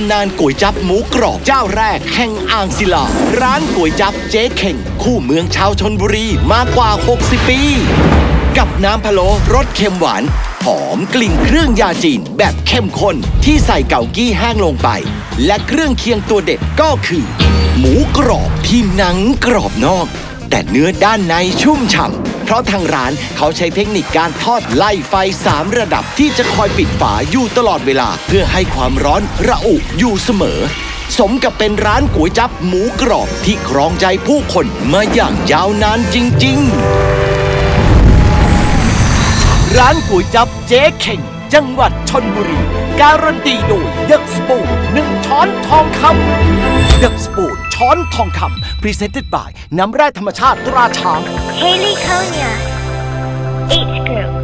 ำนานก๋วยจับหมูกรอบเจ้าแรกแห่งอ่างศิลา ร้านก๋วยจับเจ๊เข่ง คู่เมืองชาวชนบุรีมากกว่า 60 ปี กับน้ำพะโล้รสเค็มหวาน หอมกลิ่นเครื่องยาจีนแบบเข้มข้นที่ใส่เกากี้แห้งลงไป และเครื่องเคียงตัวเด็ดก็คือ หมูกรอบที่หนังกรอบนอก แต่เนื้อด้านในชุ่มฉ่ำ เพราะทางร้านเขาใช้เทคนิคการทอดไล่ไฟ 3 ระดับที่จะคอยปิดฝาอยู่ตลอดเวลา เพื่อให้ความร้อนระอุอยู่เสมอ สมกับเป็นร้านก๋วยจับหมูกรอบที่ครองใจผู้คนมาอย่างยาวนานจริง ๆ ร้านก๋วยจับเจ๊เข่ง จังหวัดชนบุรี การันตีโดยเดอะสปูนหนึ่งช้อนทองคำเดอะสป อนทองคำ Presented by น้ำแร่ธรรมชาติตราช้าง Haley Konya. H Group